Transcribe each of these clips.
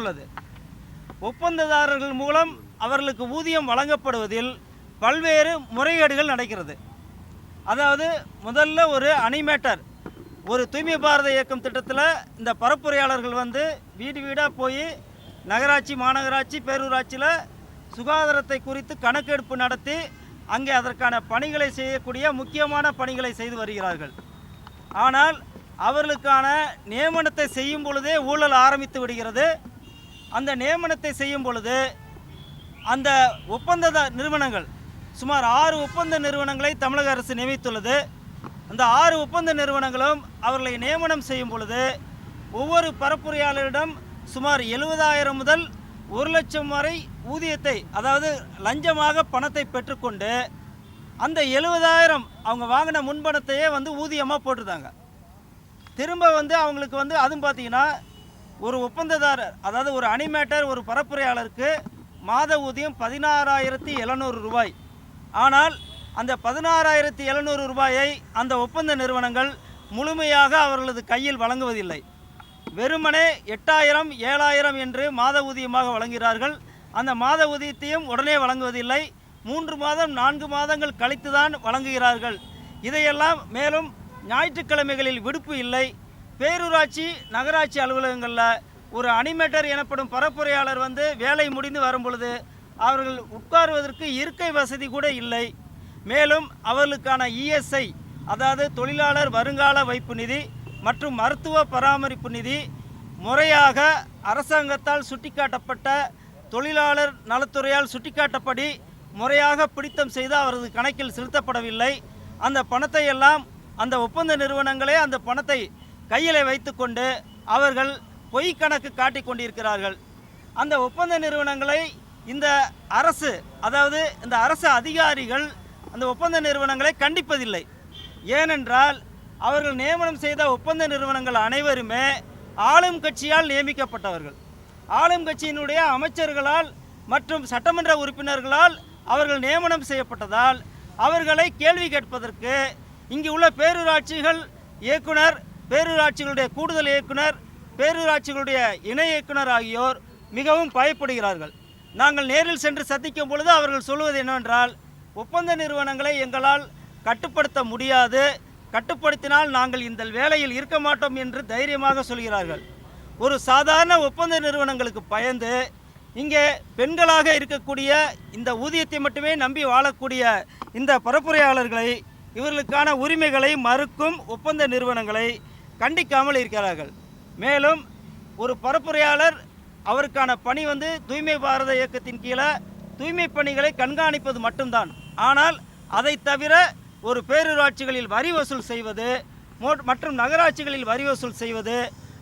உள்ளது ஒப்பந்ததாரர்கள் மூலம் அவர்களுக்கு ஊதியம் வழங்கப்படுவதில் பல்வேறு முறைகேடுகள் நடக்கிறது. அதாவது முதல்ல ஒரு அனிமேட்டர் ஒரு தூய்மை பாரத இயக்கம் திட்டத்தில் இந்த பரப்புரையாளர்கள் வந்து வீடு வீடாக போய் நகராட்சி மாநகராட்சி பேரூராட்சியில் சுகாதாரத்தை குறித்து கணக்கெடுப்பு நடத்தி அங்கே அதற்கான பணிகளை செய்யக்கூடிய முக்கியமான பணிகளை செய்து வருகிறார்கள். ஆனால் அவர்களுக்கான நியமனத்தை செய்யும் பொழுதே ஊழல் ஆரம்பித்து விடுகிறது. அந்த நியமனத்தை செய்யும் பொழுது அந்த ஒப்பந்த நிறுவனங்கள் சுமார் ஆறு ஒப்பந்த நிறுவனங்களை தமிழக அரசு நியமித்துள்ளது. அந்த ஆறு ஒப்பந்த நிறுவனங்களும் அவர்களை நியமனம் செய்யும் பொழுது ஒவ்வொரு பரப்புரையாளரிடம் சுமார் எழுபதாயிரம் முதல் ஒரு லட்சம் வரை ஊதியத்தை அதாவது லஞ்சமாக பணத்தை பெற்றுக்கொண்டு அந்த எழுபதாயிரம் அவங்க வாங்கின முன்பணத்தையே வந்து ஊதியமாக போட்டிருந்தாங்க. திரும்ப வந்து அவங்களுக்கு வந்து அதுவும் பார்த்தீங்கன்னா ஒரு ஒப்பந்ததாரர் அதாவது ஒரு அனிமேட்டர் ஒரு பரப்புரையாளருக்கு மாத ஊதியம் பதினாறாயிரத்தி எழுநூறு ரூபாய். ஆனால் அந்த பதினாறாயிரத்தி எழுநூறு ரூபாயை அந்த ஒப்பந்த நிறுவனங்கள் முழுமையாக அவர்களது கையில் வழங்குவதில்லை. வெறுமனே எட்டாயிரம் ஏழாயிரம் என்று மாத ஊதியமாக வழங்குகிறார்கள். அந்த மாத ஊதியத்தையும் உடனே வழங்குவதில்லை. மூன்று மாதம் நான்கு மாதங்கள் கழித்துதான் வழங்குகிறார்கள். இதையெல்லாம் மேலும் ஞாயிற்றுக்கிழமைகளில் விடுப்பு இல்லை. பேரூராட்சி நகராட்சி அலுவலகங்களில் ஒரு அனிமேட்டர் எனப்படும் பரப்புரையாளர் வந்து வேலை முடிந்து வரும் பொழுது அவர்கள் உட்காருவதற்கு இருக்கை வசதி கூட இல்லை. மேலும் அவர்களுக்கான இஎஸ்ஐ அதாவது தொழிலாளர் வருங்கால வைப்பு நிதி மற்றும் மருத்துவ பராமரிப்பு நிதி முறையாக அரசாங்கத்தால் சுட்டிக்காட்டப்பட்ட தொழிலாளர் நலத்துறையால் சுட்டிக்காட்டப்படி முறையாக பிடித்தம் செய்து அவரது கணக்கில் செலுத்தப்படவில்லை. அந்த பணத்தை எல்லாம் அந்த ஒப்பந்த நிறுவனங்களே அந்த பணத்தை கையில் வைத்துக்கொண்டு அவர்கள் பொய் கணக்கு காட்டிக் கொண்டிருக்கிறார்கள். அந்த ஒப்பந்த நிறுவனங்களை இந்த அரசு அதாவது இந்த அரசு அதிகாரிகள் அந்த ஒப்பந்த நிறுவனங்களை கண்டிப்பதில்லை. ஏனென்றால் அவர்கள் நியமனம் செய்த ஒப்பந்த நிறுவனங்கள் அனைவருமே ஆளும் கட்சியால் நியமிக்கப்பட்டவர்கள். ஆளும் கட்சியினுடைய அமைச்சர்களால் மற்றும் சட்டமன்ற உறுப்பினர்களால் அவர்கள் நியமனம் செய்யப்பட்டதால் அவர்களை கேள்வி கேட்பதற்கு இங்கு உள்ள பேரூராட்சிகள் இயக்குனர் பேரூராட்சிகளுடைய கூடுதல் இயக்குனர் பேரூராட்சிகளுடைய இணை இயக்குனர் ஆகியோர் மிகவும் பயப்படுகிறார்கள். நாங்கள் நேரில் சென்று சந்திக்கும் பொழுது அவர்கள் சொல்வது என்னவென்றால் ஒப்பந்த நிறுவனங்களை எங்களால் கட்டுப்படுத்த முடியாது. கட்டுப்படுத்தினால் நாங்கள் இந்த வேலையில் இருக்க மாட்டோம் என்று தைரியமாக சொல்கிறார்கள். ஒரு சாதாரண ஒப்பந்த நிறுவனங்களுக்கு பயந்து இங்கே பெண்களாக இருக்கக்கூடிய இந்த ஊதியத்தை மட்டுமே நம்பி வாழக்கூடிய இந்த பரப்புரையாளர்களை இவர்களுக்கான உரிமைகளை மறுக்கும் ஒப்பந்த நிறுவனங்களை கண்டிக்காமல் இருக்கிறார்கள். மேலும் ஒரு பரப்புரையாளர் அவருக்கான பணி வந்து தூய்மை பாரத இயக்கத்தின் கீழே தூய்மை பணிகளை கண்காணிப்பது மட்டும்தான். ஆனால் அதை தவிர ஒரு பேரூராட்சிகளில் வரி வசூல் செய்வது மற்றும் நகராட்சிகளில் வரி வசூல் செய்வது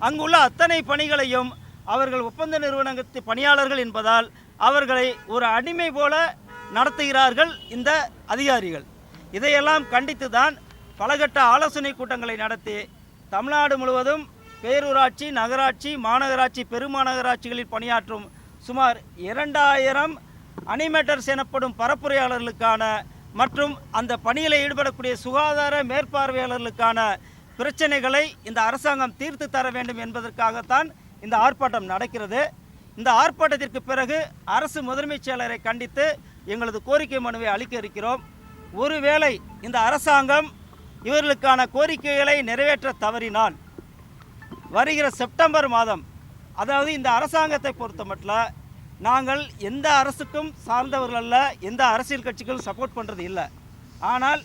அங்குள்ள அத்தனை பணிகளையும் அவர்கள் ஒப்பந்த நிறுவனத்து பணியாளர்கள் என்பதால் அவர்களை ஒரு அடிமை போல நடத்துகிறார்கள் இந்த அதிகாரிகள். இதையெல்லாம் கண்டித்து தான் பலகட்ட ஆலோசனை கூட்டங்களை நடத்தி தமிழ்நாடு முழுவதும் பேரூராட்சி நகராட்சி மாநகராட்சி பெருமாநகராட்சிகளில் பணியாற்றும் சுமார் இரண்டாயிரம் அனிமேட்டர்ஸ் எனப்படும் பரப்புரையாளர்களுக்கான மற்றும் அந்த பணியில் ஈடுபடக்கூடிய சுகாதார மேற்பார்வையாளர்களுக்கான பிரச்சனைகளை இந்த அரசாங்கம் தீர்த்து தர வேண்டும் என்பதற்காகத்தான் இந்த ஆர்ப்பாட்டம் நடக்கிறது. இந்த ஆர்ப்பாட்டத்திற்கு பிறகு அரசு முதன்மைச் செயலரை கண்டித்து எங்களது கோரிக்கை மனுவை அளிக்க இருக்கிறோம். ஒருவேளை இந்த அரசாங்கம் இவர்களுக்கான கோரிக்கைகளை நிறைவேற்ற தவறினால் வருகிற செப்டம்பர் மாதம் அதாவது இந்த அரசாங்கத்தை பொறுத்த மட்டும் நாங்கள் எந்த அரசுக்கும் சார்ந்தவர்கள் அல்ல எந்த அரசியல் கட்சிகளும் சப்போர்ட் பண்ணுறது இல்லை. ஆனால்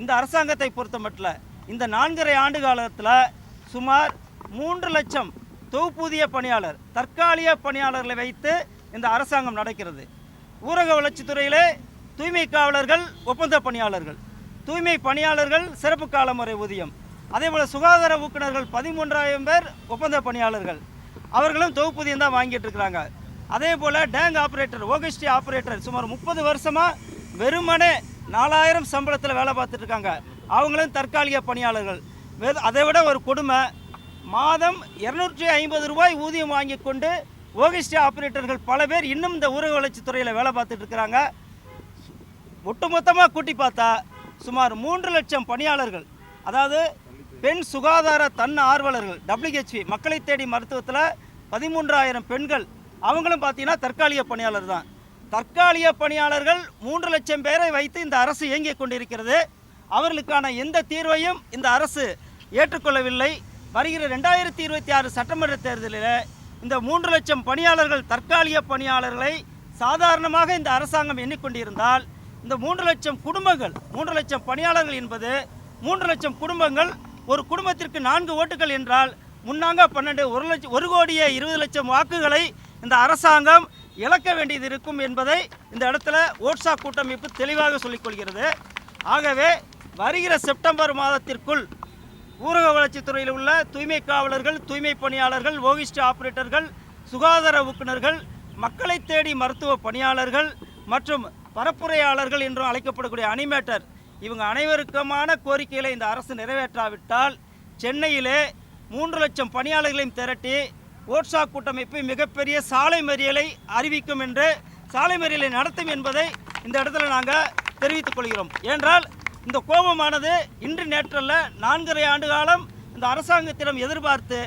இந்த அரசாங்கத்தை பொறுத்த மட்டும் இந்த நான்கரை ஆண்டு காலத்தில் சுமார் மூன்று லட்சம் தொகுப்பூதிய பணியாளர் தற்காலிக பணியாளர்களை வைத்து இந்த அரசாங்கம் நடக்கிறது. ஊரக வளர்ச்சித்துறையிலே தூய்மை காவலர்கள் ஒப்பந்த பணியாளர்கள். தூய்மை பணியாளர்கள் சிறப்பு கால முறை ஊதியம். அதேபோல் சுகாதார ஊக்குநர்கள் பதிமூன்றாயிரம் பேர் ஒப்பந்த பணியாளர்கள். அவர்களும் தொகுப்பூதியம் தான் வாங்கிட்டு இருக்கிறாங்க. அதே போல் டேங்க் ஆப்ரேட்டர் ஓகஸ்டி ஆப்ரேட்டர் சுமார் முப்பது வருஷமாக வெறுமனே நாலாயிரம் சம்பளத்தில் வேலை பார்த்துட்டு இருக்காங்க. அவங்களும் தற்காலிக பணியாளர்கள். அதை விட ஒரு கொடுமை மாதம் இரநூற்றி ஐம்பது ரூபாய் ஊதியம் வாங்கி கொண்டு ஓகஸ்டி ஆப்ரேட்டர்கள் பல பேர் இன்னும் இந்த ஊரக வளர்ச்சித்துறையில் வேலை பார்த்துட்டு இருக்கிறாங்க. ஒட்டுமொத்தமாக கூட்டி பார்த்தா சுமார் மூன்று லட்சம் பணியாளர்கள் அதாவது பெண் சுகாதார தன் ஆர்வலர்கள் டபிள்யூஹெச்வி மக்களை தேடி மருத்துவத்தில் பதிமூன்றாயிரம் பெண்கள் அவங்களும் பார்த்தீங்கன்னா தற்காலிக பணியாளர் தான். தற்காலிக பணியாளர்கள் மூன்று லட்சம் பேரை வைத்து இந்த அரசு இயங்கிக் கொண்டிருக்கிறது. அவர்களுக்கான எந்த தீர்வையும் இந்த அரசு ஏற்றுக்கொள்ளவில்லை. வருகிற ரெண்டாயிரத்தி இருபத்தி ஆறு சட்டமன்ற தேர்தலில் இந்த மூன்று லட்சம் பணியாளர்கள் தற்காலிக பணியாளர்களை சாதாரணமாக இந்த அரசாங்கம் எண்ணிக்கொண்டிருந்தால் இந்த மூன்று லட்சம் குடும்பங்கள் மூன்று லட்சம் பணியாளர்கள் என்பது மூன்று லட்சம் குடும்பங்கள் ஒரு குடும்பத்திற்கு நான்கு ஓட்டுகள் என்றால் முன்னாங்க பன்னெண்டு ஒரு லட்சம் ஒரு கோடியே இருபது லட்சம் வாக்குகளை இந்த அரசாங்கம் இழக்க வேண்டியது இருக்கும் என்பதை இந்த இடத்துல ஓட்ஸா கூட்டமைப்பு தெளிவாக சொல்லிக்கொள்கிறது ஆகவே வருகிற செப்டம்பர் மாதத்திற்குள் ஊரக வளர்ச்சித்துறையில் உள்ள தூய்மை காவலர்கள் தூய்மை பணியாளர்கள் ஓகிஸ்ட் ஆபரேட்டர்கள் சுகாதார ஊக்குநர்கள் மக்களை தேடி மருத்துவ பணியாளர்கள் மற்றும் பரப்புரையாளர்கள் என்றும் அழைக்கப்படக்கூடிய அனிமேட்டர். இவங்க அனைவருக்குமான கோரிக்கைகளை இந்த அரசு நிறைவேற்றாவிட்டால் சென்னையிலே மூன்று லட்சம் பணியாளர்களையும் திரட்டி ஓட்ஸா கூட்டமைப்பு மிகப்பெரிய சாலை மறியலை அறிவிக்கும் என்று சாலை மறியலை நடத்தும் என்பதை இந்த இடத்துல நாங்கள் தெரிவித்துக் கொள்கிறோம். ஏனென்றால் இந்த கோபமானது இன்று நேற்றல்ல நான்கரை ஆண்டு காலம் இந்த அரசாங்கத்திடம் எதிர்பார்த்து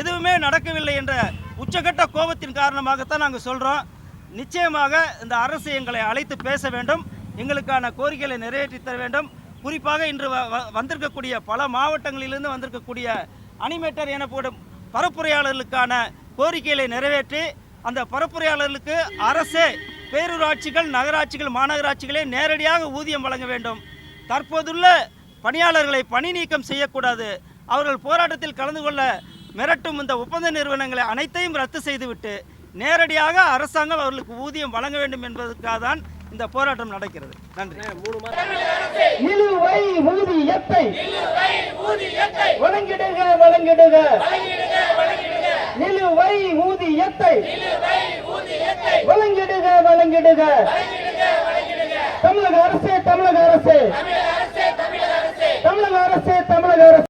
எதுவுமே நடக்கவில்லை என்ற உச்சகட்ட கோபத்தின் காரணமாகத்தான் நாங்கள் சொல்கிறோம் நிச்சயமாக இந்த அரசு எங்களை அழைத்து பேச வேண்டும். எங்களுக்கான கோரிக்கைகளை நிறைவேற்றி தர வேண்டும். குறிப்பாக இன்று வ- வ- வந்திருக்கக்கூடிய பல மாவட்டங்களிலிருந்து வந்திருக்கக்கூடிய அனிமேட்டர் எனப்படும் பரப்புரையாளர்களுக்கான கோரிக்கைகளை நிறைவேற்றி அந்த பரப்புரையாளர்களுக்கு அரசே பேரூராட்சிகள் நகராட்சிகள் மாநகராட்சிகளே நேரடியாக ஊதியம் வழங்க வேண்டும். தற்போதுள்ள பணியாளர்களை பணி நீக்கம் செய்யக்கூடாது. அவர்கள் போராட்டத்தில் கலந்து கொள்ள மிரட்டும் இந்த ஒப்பந்த நிறுவனங்களை அனைத்தையும் ரத்து செய்துவிட்டு நேரடியாக அரசாங்கம் அவர்களுக்கு ஊதியம் வழங்க வேண்டும் என்பதற்காக தான் இந்த போராட்டம் நடக்கிறது. நன்றி. இழுவை ஊதியத்தை வழங்கிடுக வழங்கிடுக. நிலுவை ஊதியத்தை வழங்கிடுக வழங்கிடுக. தமிழக அரசு தமிழக அரசு.